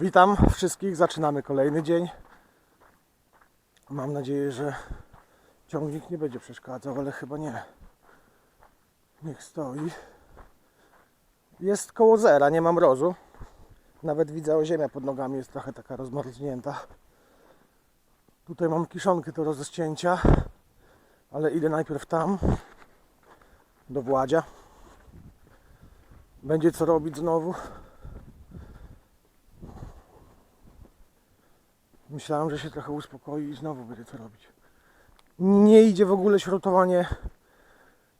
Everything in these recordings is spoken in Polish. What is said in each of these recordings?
Witam wszystkich, zaczynamy kolejny dzień. Mam nadzieję, że ciągnik nie będzie przeszkadzał, ale chyba nie. Niech stoi. Jest koło zera, nie ma mrozu. Nawet widzę, ziemia pod nogami jest trochę taka rozmarznięta. Tutaj mam kiszonkę do ścięcia, ale idę najpierw tam, do Władzia. Będzie co robić znowu. Myślałem, że się trochę uspokoi i znowu będzie co robić. Nie idzie w ogóle śrutowanie,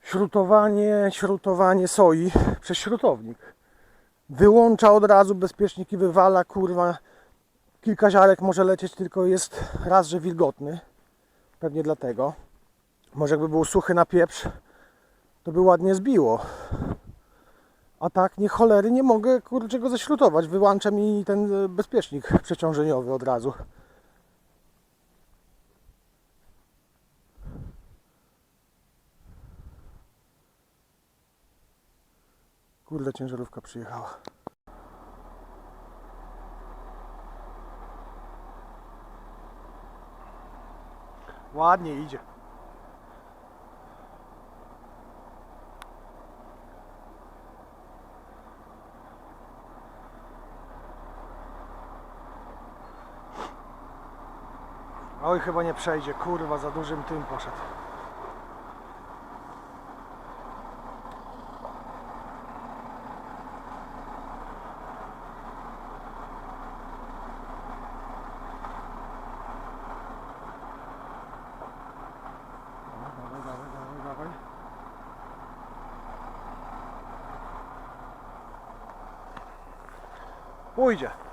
śrutowanie, śrutowanie soi przez śrutownik. Wyłącza od razu bezpiecznik i wywala, kurwa. Kilka ziarek może lecieć, tylko jest raz, że wilgotny. Pewnie dlatego. Może jakby był suchy na pieprz, to by ładnie zbiło. A tak, nie cholery, nie mogę kurczę go ześrutować. Wyłącza mi ten e, bezpiecznik przeciążeniowy od razu. Kurde, ciężarówka przyjechała. Ładnie idzie. Oj, chyba nie przejdzie. Kurwa, za dużym tym poszedł. Pójdzie.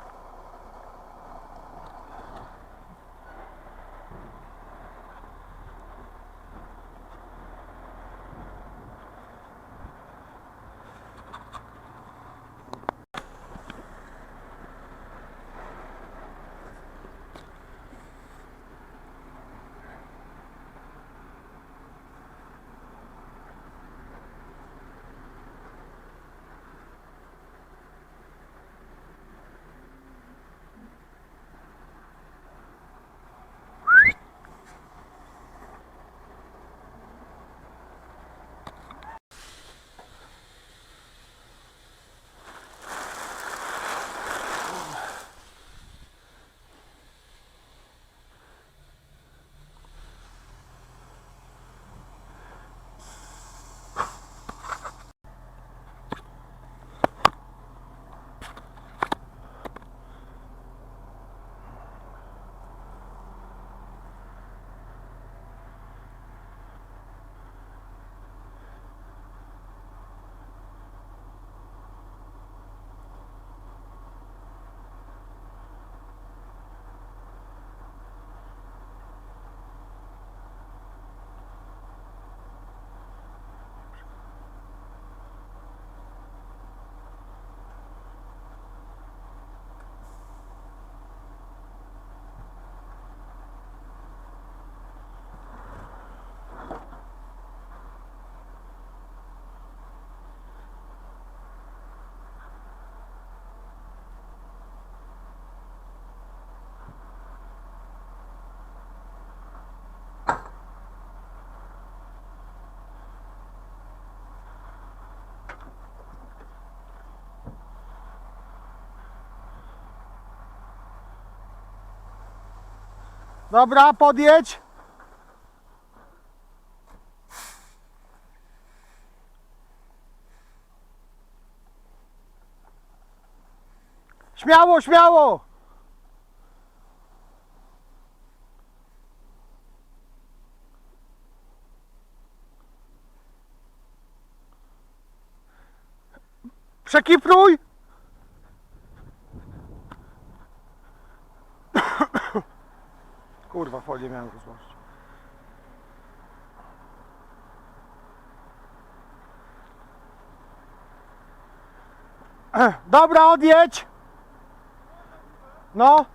Dobra, podjedź. Śmiało, śmiało. Przekipruj. Kurwa, folię miałem rozłożyć. Dobra, odjedź! No.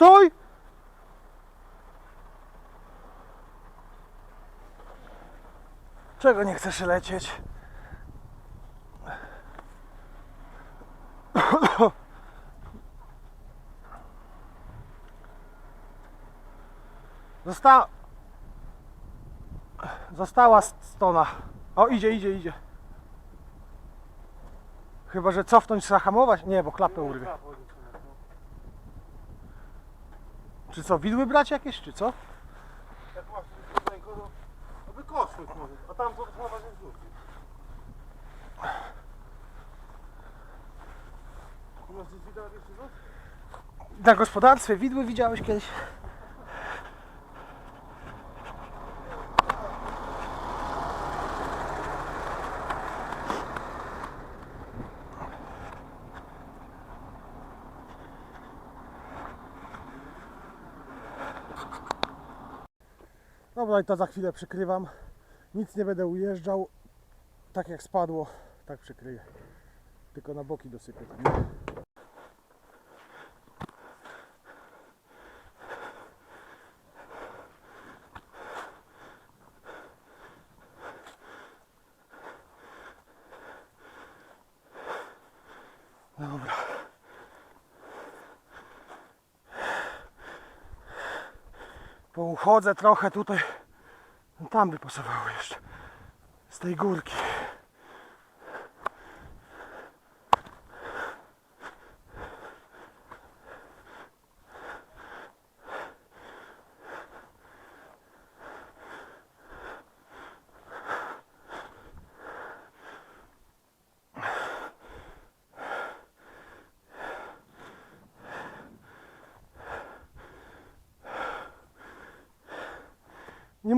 Stój! Czego nie chcesz lecieć? Zosta... Została stona. O, idzie, idzie, idzie. Chyba, że cofnąć, zahamować? Nie, bo klapę urwie. Czy co, widły brać jakieś, czy co? Jak masz ręką, to to wykosłeś może, a tam to słowa nie zrzuci. Tu masz gdzieś widać jeszcze coś? Na gospodarstwie widły widziałeś kiedyś? Dobra, i to za chwilę przykrywam. Nic nie będę ujeżdżał. Tak jak spadło, tak przykryję. Tylko na boki dosypię. tam? Dobra. Pouchodzę trochę tutaj. No Tam by pasowało jeszcze. Z tej górki.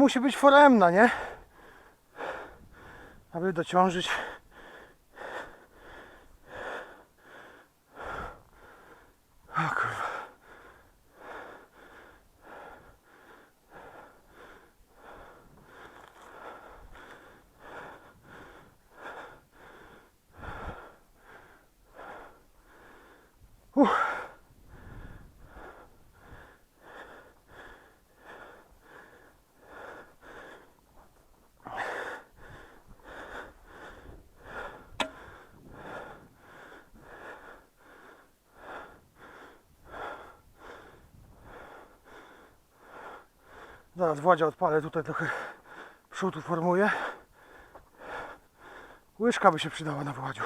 Musi być foremna, nie? Aby dociążyć. Zaraz Władzia odpalę, tutaj trochę przód uformuję. Łyżka by się przydała na Władziu.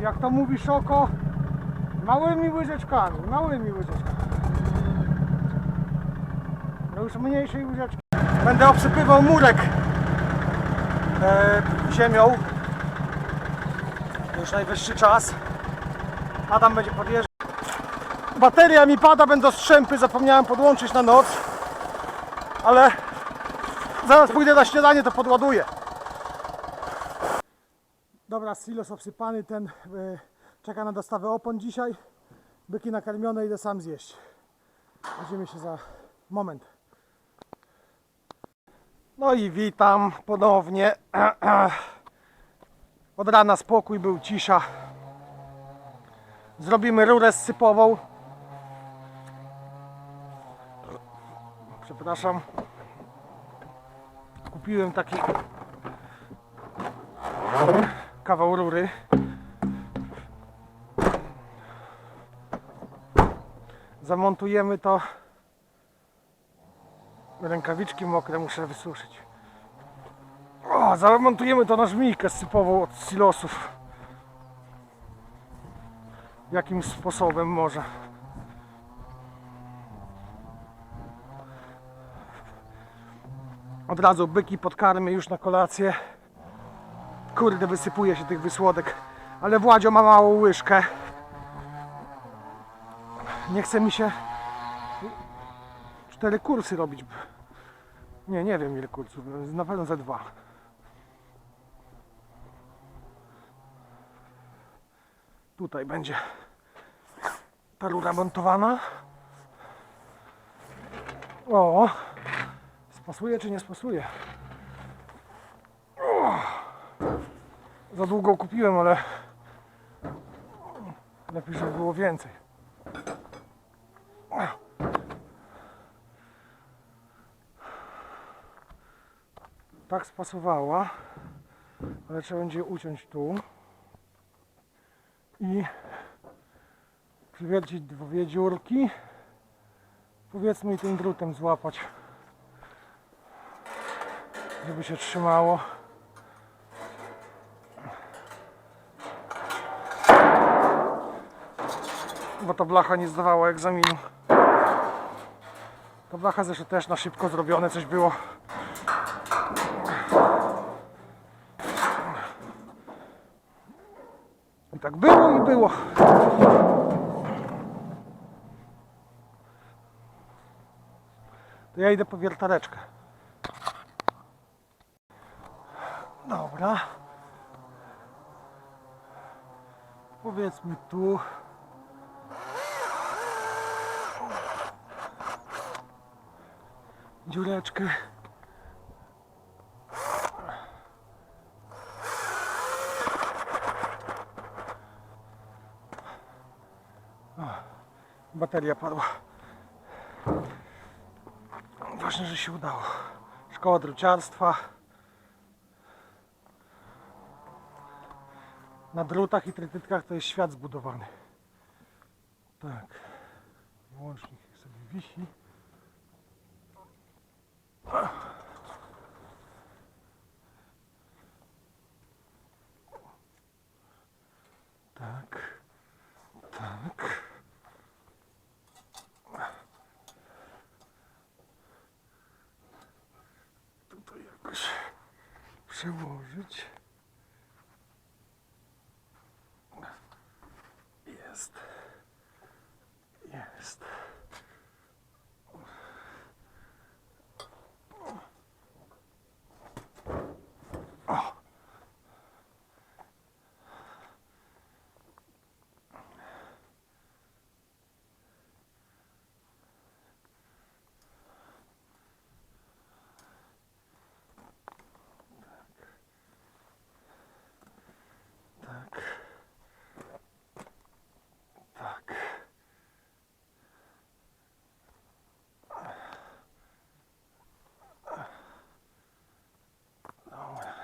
Jak to mówi Szoko, małymi łyżeczkami, małymi łyżeczkami. No już mniejszej łyżeczki. Będę obsypywał murek e, ziemią. To już najwyższy czas. Adam będzie podjeżdżał. Bateria mi pada, będą strzępy, zapomniałem podłączyć na noc. Ale zaraz pójdę na śniadanie, to podładuję. Dobra, silos obsypany, ten e, czeka na dostawę opon dzisiaj. Byki nakarmione, idę sam zjeść. Widzimy się za moment. No i witam ponownie. Od rana spokój był, cisza. Zrobimy rurę sypową. Przepraszam. Kupiłem taki kawał rury. Zamontujemy to Rękawiczki mokre muszę wysuszyć. O, zamontujemy to na żmijkę sypową od silosów. Jakim sposobem może. Od razu byki podkarmy już na kolację. Kurde, wysypuje się tych wysłodek. Ale Władzio ma małą łyżkę. Nie chce mi się cztery kursy robić. Nie, nie wiem ile kursów. Na pewno ze dwa. Tutaj będzie ta rura montowana. O! Spasuje czy nie spasuje? O, za długo kupiłem, ale lepiej, żeby było więcej. Spasowała, ale trzeba będzie uciąć tu i przywiercić dwie dziurki. Powiedzmy i tym drutem złapać, żeby się trzymało. Bo ta blacha nie zdawała egzaminu. Ta blacha zresztą też na szybko zrobione coś było. I tak było i było. To ja idę po wiertareczkę. Dobra. Powiedzmy tu. Dziureczkę. Bateria padła. Ważne, że się udało. Szkoła druciarstwa. Na drutach i trytytkach to jest świat zbudowany. Tak. Łącznik sobie wisi. Tak. Tak. Tutaj jakoś przełożyć. Jest. Jest. O. Tak. Tak. Dobra.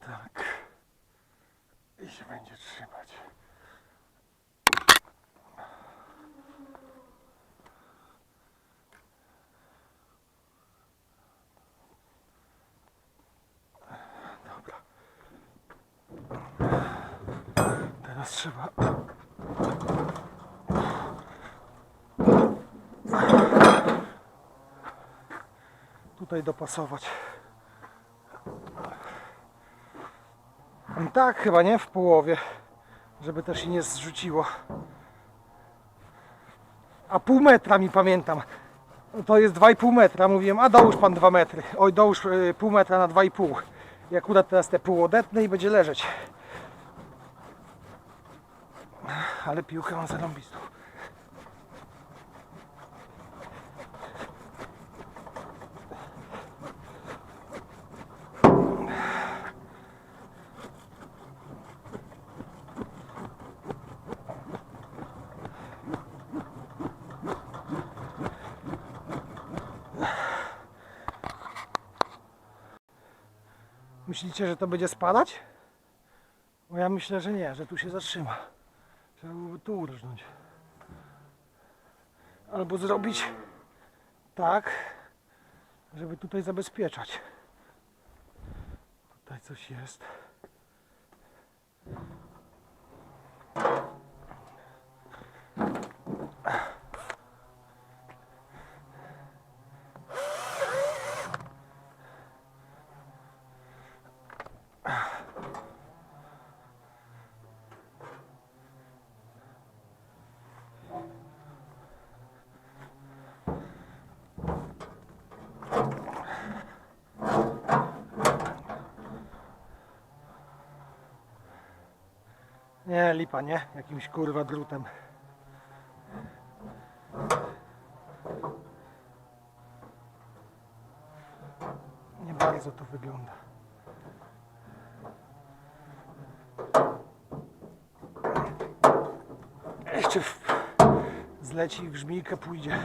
Tak. I się będzie trzymać. Dobra. Teraz trzeba tutaj dopasować. Tak, chyba nie w połowie, żeby też się nie zrzuciło. A pół metra mi pamiętam. To jest 2,5 metra. Mówiłem, a dołóż pan 2 metry. Oj, dołóż y, pół metra na 2,5. I akurat teraz te pół odetnę i będzie leżeć. Ale piłkę mam zarąbistą. Myślicie, że to będzie spadać? Bo ja myślę, że nie, że tu się zatrzyma. Trzeba byłoby tu urżnąć. Albo zrobić tak, żeby tutaj zabezpieczać. Tutaj coś jest. Nie, lipa, nie? Jakimś kurwa drutem. Nie bardzo to wygląda. Jeszcze w... zleci w żmijkę pójdzie.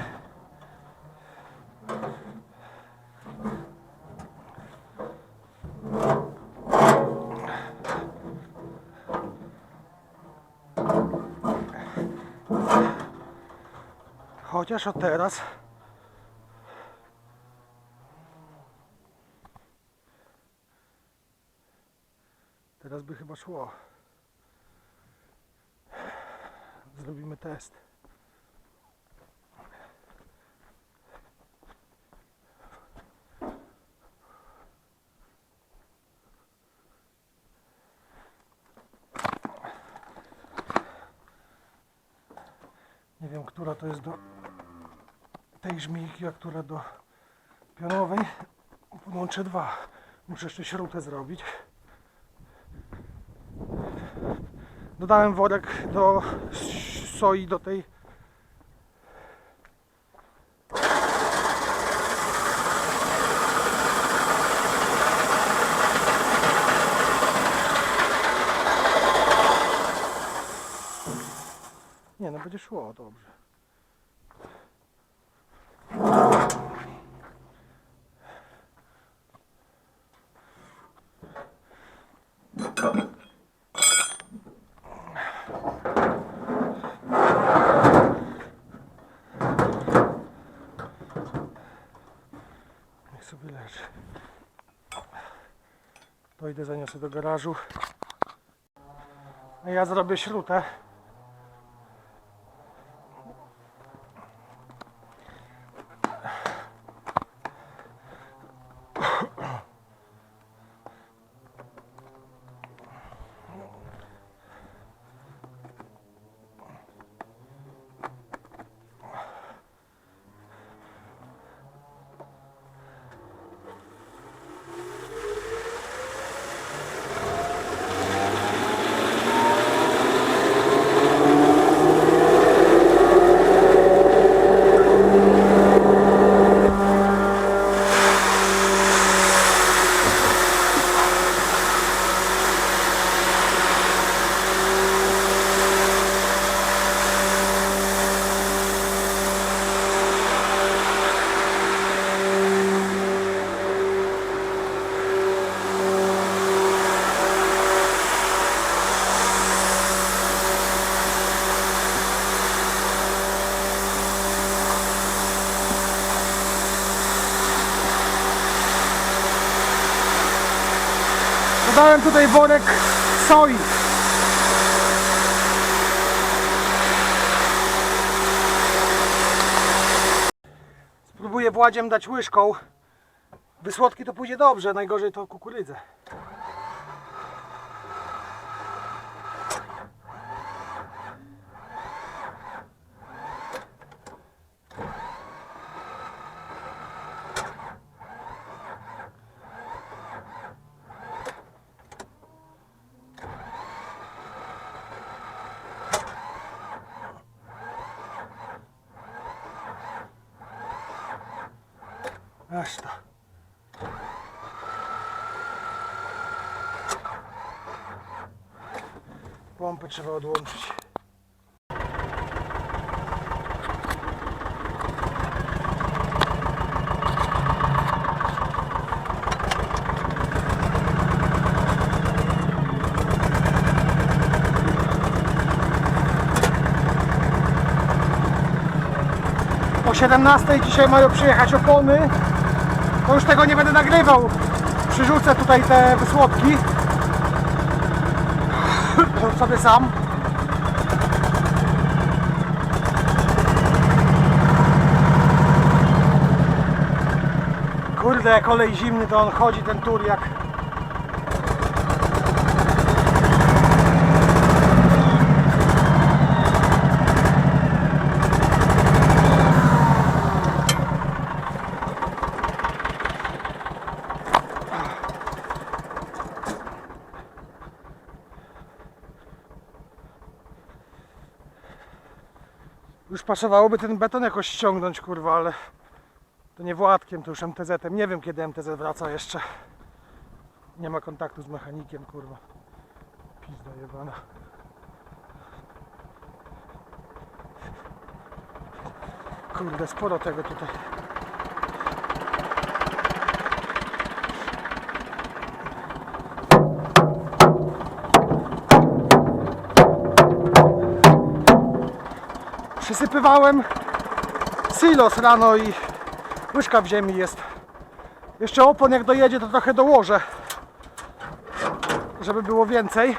Chociaż od teraz Teraz by chyba szło. Zrobimy test. Nie wiem, która to jest do tej żmijki, która do pionowej. Podłączę dwa. Muszę jeszcze śrutę zrobić. Dodałem worek do soi do tej. Nie no, będzie szło dobrze. Niech sobie leży. Idę zaniosę do garażu. Ja zrobię śrutę. Dodałem tutaj worek soi. Spróbuję Władziem dać łyżką. Wysłodki to pójdzie dobrze, najgorzej to kukurydzę. Aż to. Pompę trzeba odłączyć. 17 dzisiaj mają przyjechać opony. To już tego nie będę nagrywał. Przyrzucę tutaj te wysłodki. Sobie sam. Kurde, jak olej zimny to on chodzi ten tur jak... pasowałoby ten beton jakoś ściągnąć, kurwa, ale to nie Władkiem, to już MTZ-em. Nie wiem kiedy MTZ wraca jeszcze. Nie ma kontaktu z mechanikiem, kurwa. Pizda jebana. Kurde, sporo tego tutaj. Przysypywałem silos rano i łyżka w ziemi jest. Jeszcze opon jak dojedzie to trochę dołożę, żeby było więcej.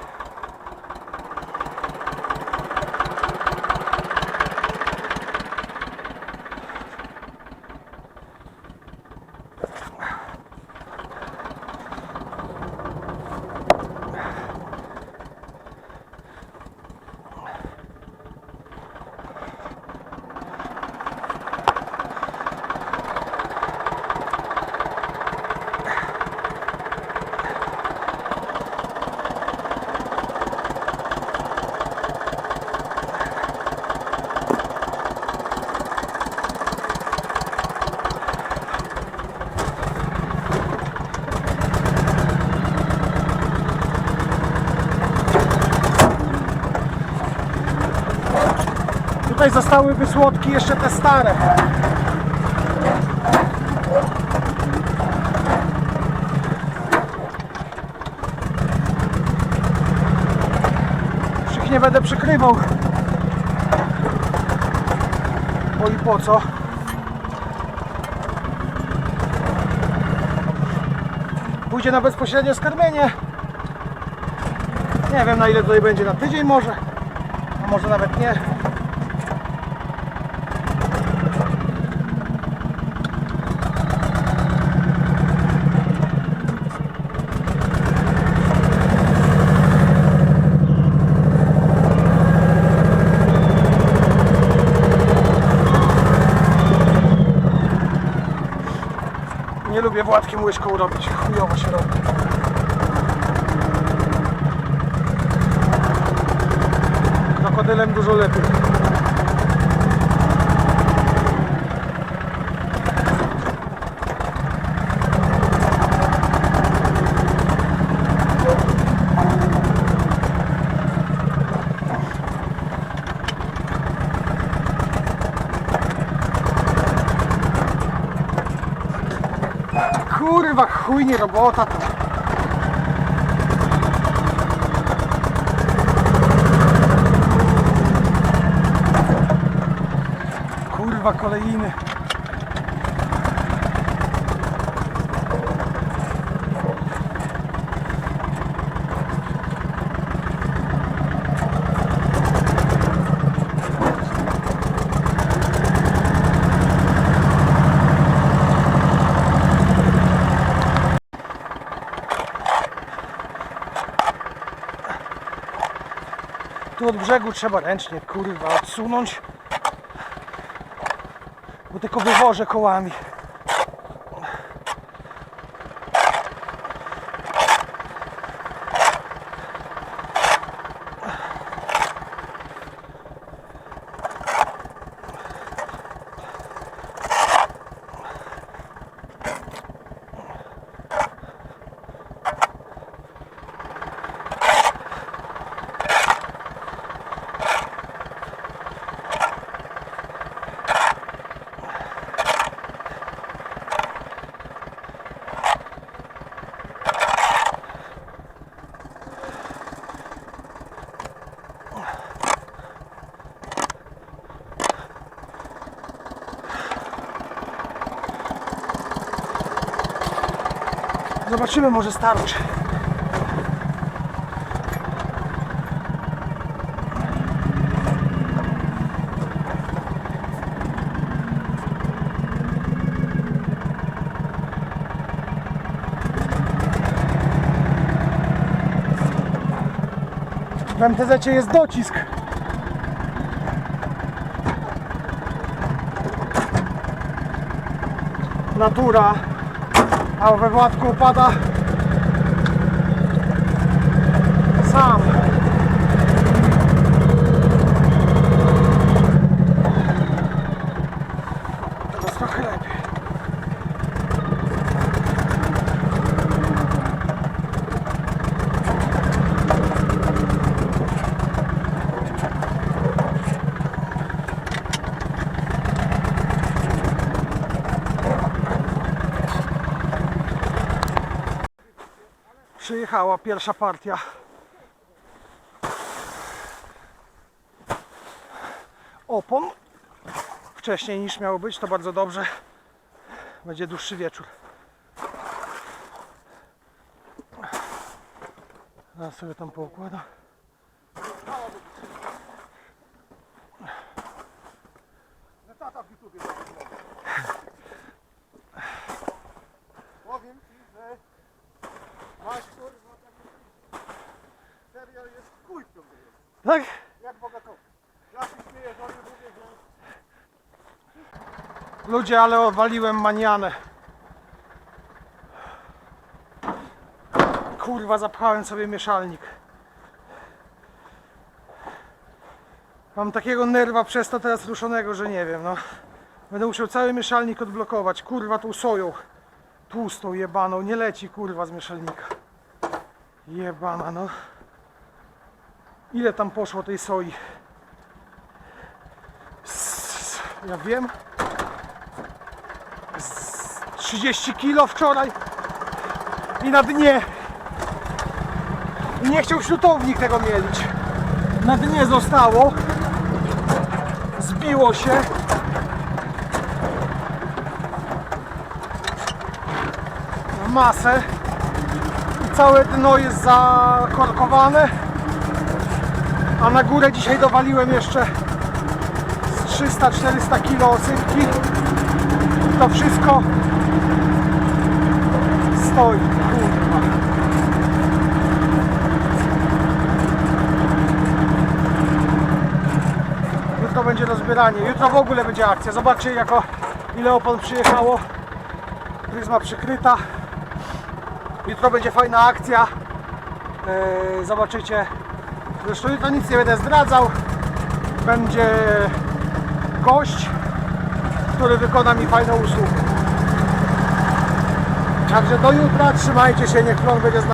Tutaj zostałyby słodki jeszcze te stare. Już nie będę przykrywał. Bo i po co? Pójdzie na bezpośrednie skarmienie. Nie wiem na ile tutaj będzie, na tydzień może, może nawet nie. Nie lubię Władkiem łyżką robić, chujowo się robi. Krokodylem dużo lepiej. Kurwa, chujnie robota to. Kurwa, kolejny. Tu od brzegu trzeba ręcznie, kurwa, odsunąć. Bo tylko wywożę kołami. Zobaczymy, może starczy. W MTZ jest docisk. Natura a we Władku upada przyjechała pierwsza partia. Opon. Wcześniej niż miało być, to bardzo dobrze. Będzie dłuższy wieczór. Zaraz sobie tam poukładam. Że tata w YouTubie Powiem ci, że masz kurwa taki serial jest kujką jest. Tak? Jak że Ludzie, ale odwaliłem manianę. Kurwa, zapchałem sobie mieszalnik. Mam takiego nerwa przez to teraz ruszonego, że nie wiem, no. Będę musiał cały mieszalnik odblokować. Kurwa, tą soją. Tłustą, jebaną. Nie leci, kurwa, z mieszalnika. Jebana, no. Ile tam poszło tej soi? Ja wiem. 30 kilo wczoraj. I na dnie. Nie chciał śrutownik tego mielić. Na dnie zostało. Zbiło się. W masę. I całe dno jest zakorkowane a na górę dzisiaj dowaliłem jeszcze z 300-400 kilo osypki to wszystko stoi, kurwa. Jutro będzie rozbieranie, jutro w ogóle będzie akcja. Zobaczcie jako ile opon przyjechało. Pryzma przykryta. Jutro będzie fajna akcja. Eee, zobaczycie. Zresztą jutro nic nie będę zdradzał. Będzie gość, który wykona mi fajną usługę. Także do jutra, trzymajcie się, niech plon będzie z.